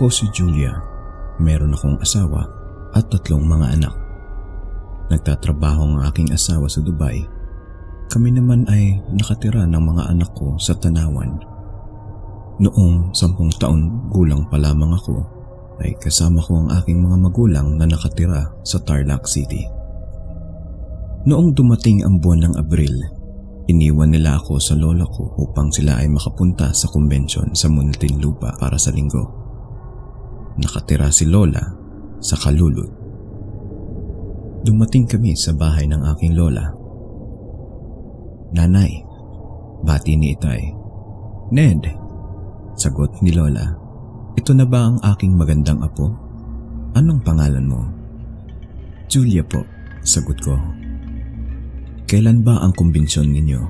Ako si Julia. Meron akong asawa at tatlong mga anak. Nagtatrabaho ang aking asawa sa Dubai. Kami naman ay nakatira ng mga anak ko sa Tanawan. Noong sampung taon gulang pa lamang ako, ay kasama ko ang aking mga magulang na nakatira sa Tarlac City. Noong dumating ang buwan ng Abril, iniwan nila ako sa lola ko upang sila ay makapunta sa konbensyon sa Muntinlupa para sa linggo. Nakatira si lola sa Kalulud. Dumating kami sa bahay ng aking lola. Nanay, bati ni Itay. Ned, sagot ni lola. Ito na ba ang aking magandang apo? Anong pangalan mo? Julia po, sagot ko. Kailan ba ang kumbensyon ninyo?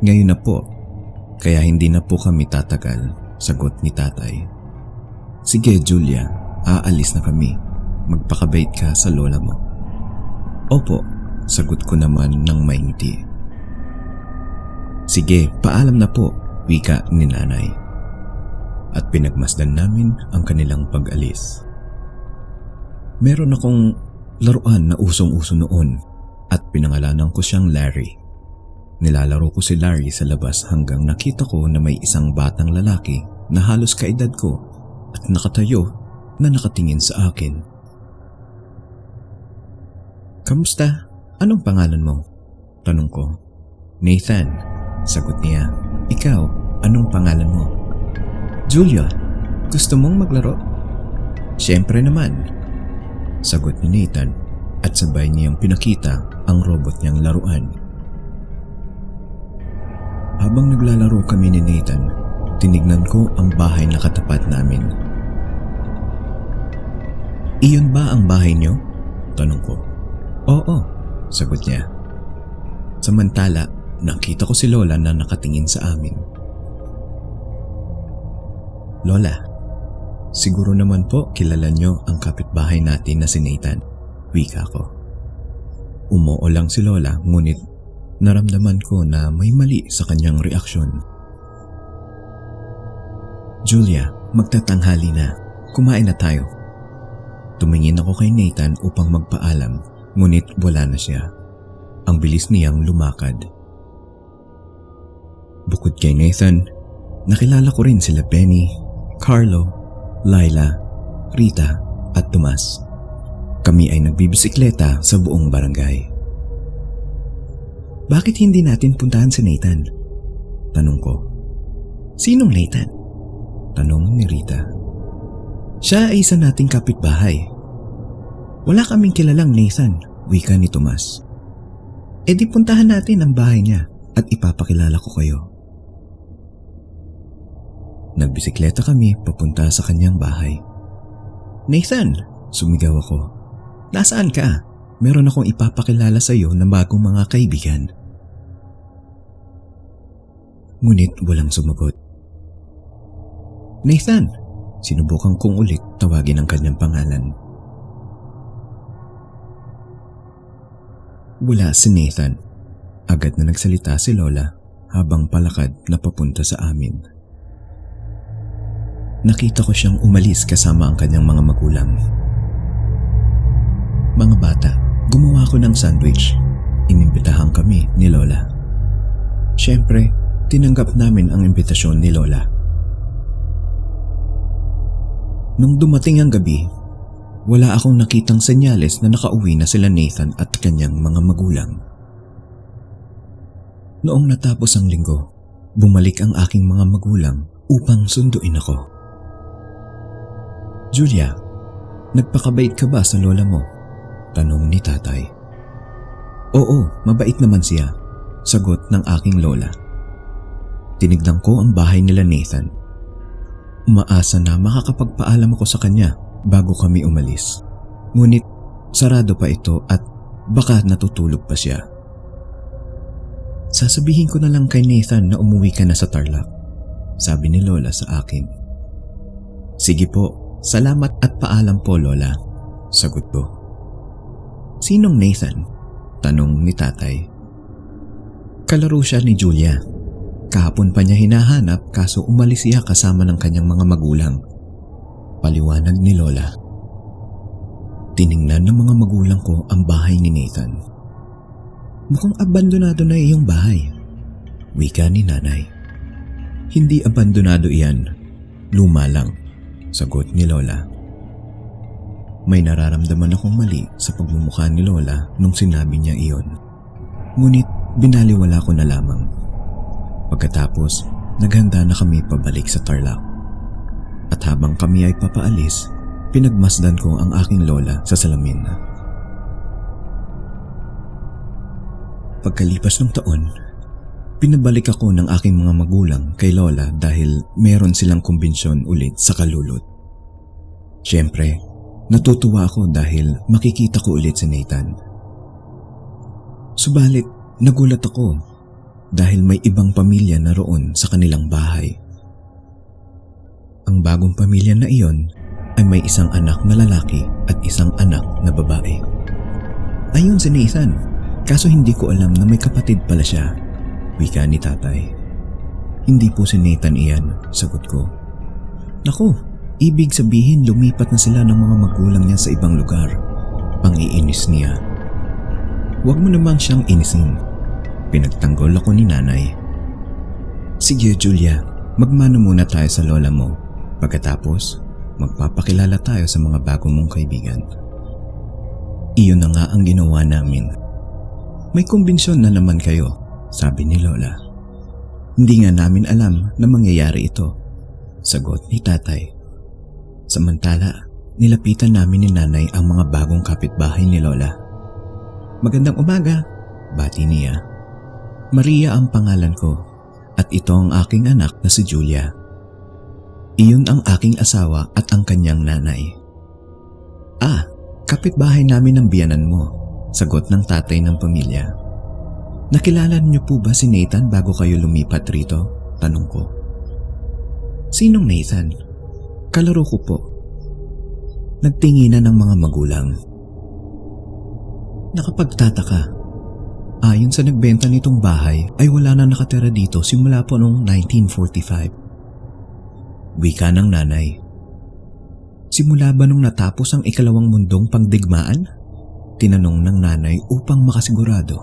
Ngayon na po, kaya hindi na po kami tatagal, sagot ni tatay. Sige Julia, aalis na kami. Magpakabait ka sa lola mo. Opo, sagot ko naman ng may ngiti. Sige, paalam na po, wika ni nanay. At pinagmasdan namin ang kanilang pag-alis. Meron akong laruan na usong-uso noon at pinangalanan ko siyang Larry. Nilalaro ko si Larry sa labas hanggang nakita ko na may isang batang lalaki na halos kaedad ko at nakatayo na nakatingin sa akin. Kamusta? Anong pangalan mo? Tanong ko. Nathan, sagot niya. Ikaw, anong pangalan mo? Julia, gusto mong maglaro? Siyempre naman. Sagot ni Nathan at sabay niyang pinakita ang robot niyang laruan. Habang naglalaro kami ni Nathan, tinignan ko ang bahay na katapat namin. Iyon ba ang bahay niyo? Tanong ko. Oo, sagot niya. Samantala, nakita ko si Lola na nakatingin sa amin. Lola, siguro naman po kilala niyo ang kapitbahay natin na si Nathan. Wika ko. Umoo lang si Lola ngunit naramdaman ko na may mali sa kanyang reaksyon. Julia, magtatanghali na. Kumain na tayo. Tumingin ako kay Nathan upang magpaalam ngunit wala na siya. Ang bilis niyang lumakad. Bukod kay Nathan, nakilala ko rin sila Benny, Carlo, Laila, Rita at Tomas. Kami ay nagbibisikleta sa buong barangay. Bakit hindi natin puntahan si Nathan? Tanong ko. Sinong Nathan? Tanong ni Rita. Siya ay isa nating kapitbahay. Wala kaming kilalang Nathan, wika ni Tomas. E di puntahan natin ang bahay niya at ipapakilala ko kayo. Nagbisikleta kami papunta sa kanyang bahay. Nathan, sumigaw ako. Nasaan ka? Meron akong ipapakilala sa iyo ng bagong mga kaibigan. Ngunit walang sumagot. Nathan, sinubukan kong ulit tawagin ang kanyang pangalan. Wala si Nathan. Agad na nagsalita si Lola habang palakad na papunta sa amin. Nakita ko siyang umalis kasama ang kanyang mga magulang. Mga bata, gumawa ko ng sandwich. Inimbitahan kami ni Lola. Siyempre, tinanggap namin ang imbitasyon ni Lola. Nung dumating ang gabi, wala akong nakitang senyales na nakauwi na sila Nathan at kanyang mga magulang. Noong natapos ang linggo, bumalik ang aking mga magulang upang sunduin ako. Julia, nagpakabait ka ba sa lola mo? Tanong ni tatay. Oo, mabait naman siya, sagot ng aking lola. Tinignan ko ang bahay nila Nathan. Umaasa na makakapagpaalam ako sa kanya bago kami umalis. Ngunit sarado pa ito at baka natutulog pa siya. Sasabihin ko na lang kay Nathan na umuwi ka na sa Tarlac, sabi ni Lola sa akin. Sige po, salamat at paalam po Lola, sagot ko. Sinong Nathan? Tanong ni tatay. Kalaro siya ni Julia. Kahapon pa niya hinahanap kaso umalis siya kasama ng kanyang mga magulang. Paliwanag ni Lola. Tiningnan ng mga magulang ko ang bahay ni Nathan. Mukhang abandonado na iyong bahay. Wika ni nanay. Hindi abandonado iyan. Luma lang. Sagot ni Lola. May nararamdaman akong mali sa pagmumukha ni Lola nung sinabi niya iyon. Ngunit binaliwala ko na lamang. Pagkatapos, naghanda na kami pabalik sa Tarlac. At habang kami ay papaalis, pinagmasdan ko ang aking lola sa salamin. Pagkalipas ng taon, pinabalik ako ng aking mga magulang kay lola dahil meron silang kumbensyon ulit sa kalulot. Siyempre, natutuwa ako dahil makikita ko ulit si Nathan. Subalit, nagulat ako dahil may ibang pamilya na roon sa kanilang bahay. Ang bagong pamilya na iyon ay may isang anak na lalaki at isang anak na babae. Ayun si Nathan, kaso hindi ko alam na may kapatid pala siya. Wika ni tatay. Hindi po si Nathan iyan, sagot ko. Naku, ibig sabihin lumipat na sila ng mga magulang niya sa ibang lugar. Pang-iinis niya. Huwag mo namang siyang inisin. Pinagtanggol ako ni nanay. Sige Julia, magmano muna tayo sa lola mo. Pagkatapos, magpapakilala tayo sa mga bago mong kaibigan. Iyon na nga ang ginawa namin. May kumbensyon na naman kayo, sabi ni Lola. Hindi nga namin alam na mangyayari ito, sagot ni tatay. Samantala, nilapitan namin ni nanay ang mga bagong kapitbahay ni Lola. Magandang umaga, bati niya. Maria ang pangalan ko at ito ang aking anak na si Julia. Iyon ang aking asawa at ang kanyang nanay. Ah, kapitbahay namin ng biyanan mo, sagot ng tatay ng pamilya. Nakilala niyo po ba si Nathan bago kayo lumipat rito? Tanong ko. Sinong Nathan? Kalaro ko po. Nagtinginan ng mga magulang. Nakapagtataka. Ayon sa nagbenta nitong bahay ay wala na nakatira dito simula po noong 1945. Wika ng nanay. Simula ba nung natapos ang ikalawang mundong pangdigmaan? Tinanong ng nanay upang makasigurado.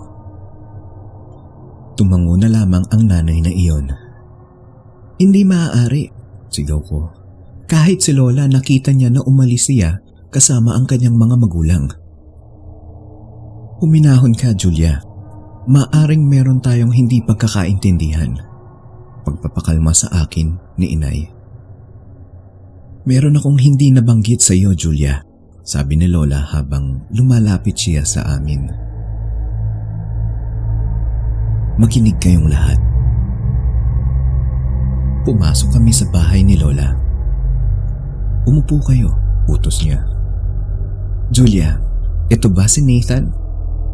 Tumango na lamang ang nanay na iyon. Hindi maaari, sigaw ko. Kahit si Lola nakita niya na umalis siya kasama ang kanyang mga magulang. Huminahon ka, Julia. Maaring meron tayong hindi pagkakaintindihan. Pagpapakalma sa akin ni inay. Meron akong hindi nabanggit sa iyo, Julia, sabi ni Lola habang lumalapit siya sa amin. Makinig kayong lahat. Pumasok kami sa bahay ni Lola. Umupo kayo, utos niya. Julia, ito ba si Nathan?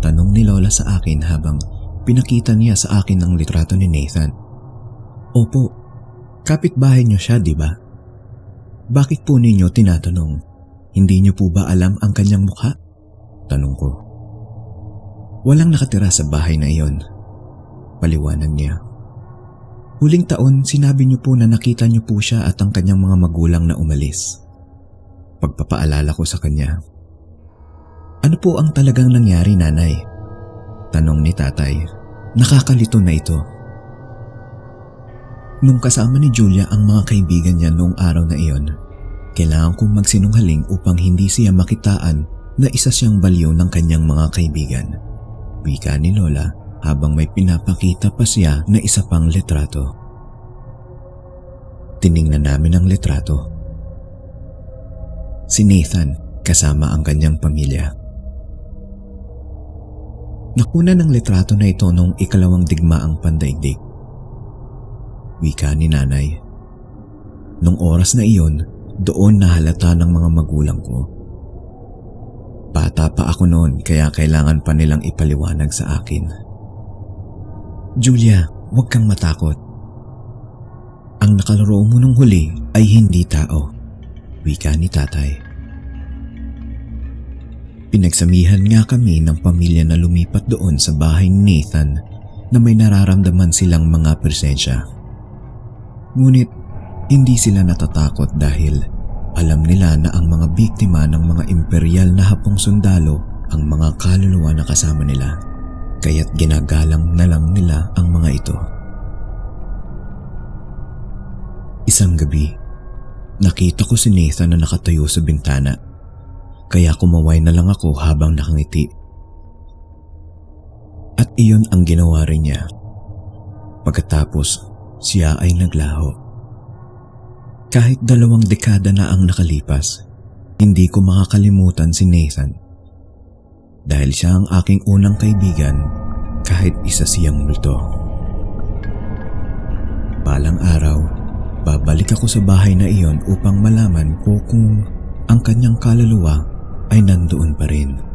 Tanong ni Lola sa akin habang pinakita niya sa akin ang litrato ni Nathan. Opo, kapitbahay niyo siya, di ba? Bakit po ninyo tinatanong? Hindi niyo po ba alam ang kanyang mukha? Tanong ko. Walang nakatira sa bahay na iyon. Paliwanag niya. Huling taon, sinabi niyo po na nakita niyo po siya at ang kanyang mga magulang na umalis. Pagpapaalala ko sa kanya. Ano po ang talagang nangyari, nanay? Tanong ni tatay. Nakakalito na ito. Nung kasama ni Julia ang mga kaibigan niya noong araw na iyon, kailangan kong magsinungaling upang hindi siya makitaan na isa siyang baliw ng kanyang mga kaibigan. Wika ni Lola habang may pinapakita pa siya na isa pang litrato. Tiningnan namin ang litrato. Si Nathan kasama ang kanyang pamilya. Nakuna ng litrato na ito noong ikalawang digmaang pandaigdig. Wika ni nanay. Nung oras na iyon, doon nahalata ng mga magulang ko. Bata pa ako noon kaya kailangan pa nilang ipaliwanag sa akin. Julia, huwag kang matakot. Ang nakalaro mo nung huli ay hindi tao. Wika ni tatay. Pinagsamihan nga kami ng pamilya na lumipat doon sa bahay ni Nathan na may nararamdaman silang mga presensya. Ngunit hindi sila natatakot dahil Alam nila na ang mga biktima ng mga imperial na hapong sundalo ang mga kaluluwa na kasama nila. Kaya't ginagalang na lang nila ang mga ito. Isang gabi, nakita ko si Nathan na nakatayo sa bintana. Kaya kumaway na lang ako habang nakangiti. At iyon ang ginawa rin niya. Pagkatapos, siya ay naglaho. Kahit dalawang dekada na ang nakalipas, hindi ko makakalimutan si Nathan. Dahil siya ang aking unang kaibigan kahit isa siyang multo. Balang araw, babalik ako sa bahay na iyon upang malaman ko kung ang kanyang kaluluwa ay nandoon pa rin.